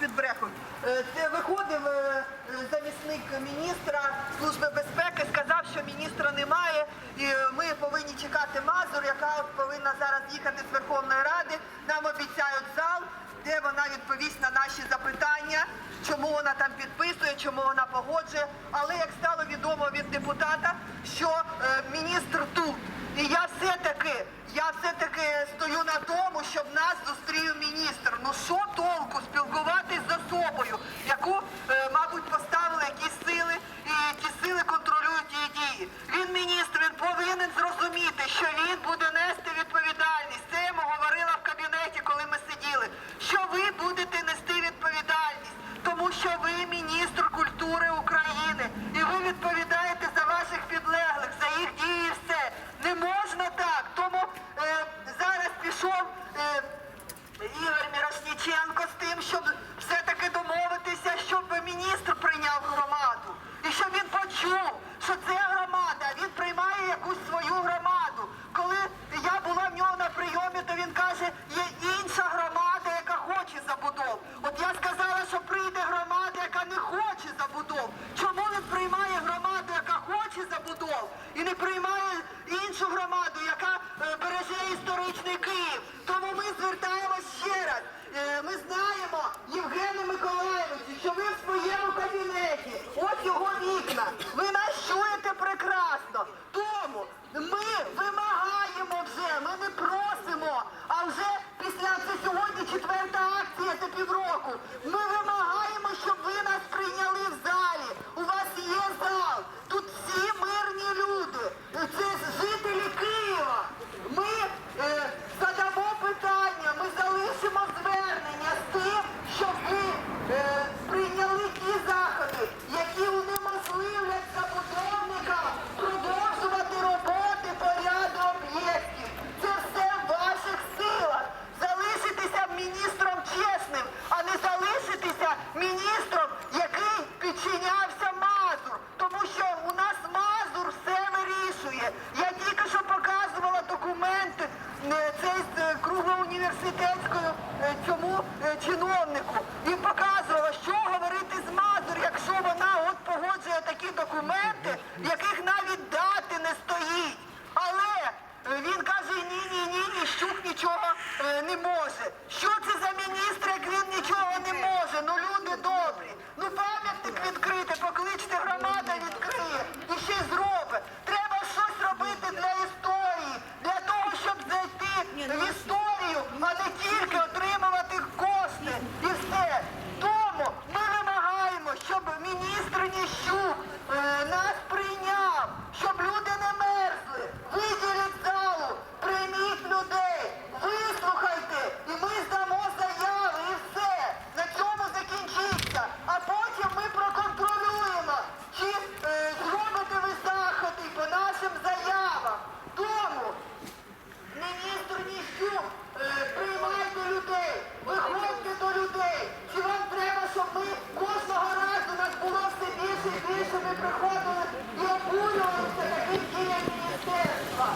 підбрехують. Е, Це виходив е, е, замісник міністра Служби безпеки, сказав, що міністра немає, і е, ми повинні чекати Мазур, яка повинна зараз їхати з Верховної Ради. Нам обіцяють зал, де вона відповість на наші запитання, чому вона там підписує, чому вона погоджує. Але як стало відомо від депутата, що міністр стою на тому, щоб нас зустрів міністр. Ну що толку спілкуватись забудов. Чому він приймає громаду, яка хоче забудов, і не приймає іншу громаду, яка е, береже історичний Київ? Тому ми звертаємось ще раз. Е, Ми знаємо, Євгене Миколаївичу, що ви в своєму кабінеті, ось його вікна. Ви нас чуєте прекрасно. Тому ми вимагаємо вже, ми не просимо. А вже після це сьогодні четверта акція за півроку. Ми вимагаємо, Е, це кругоуніверситетською е, цьому е, чиновнику. Він показував, що говорити з Мазур, якщо вона от погоджує такі документи, яких навіть дати не стоїть. Але він каже, ні, ні, ні, ні, щук нічого не може. Що це за міністр, як він нічого не може? Ну люди добрі. Ну пам'ятник відкрити, поки. щоб ви приходили і обурювалися таким діям міністерства.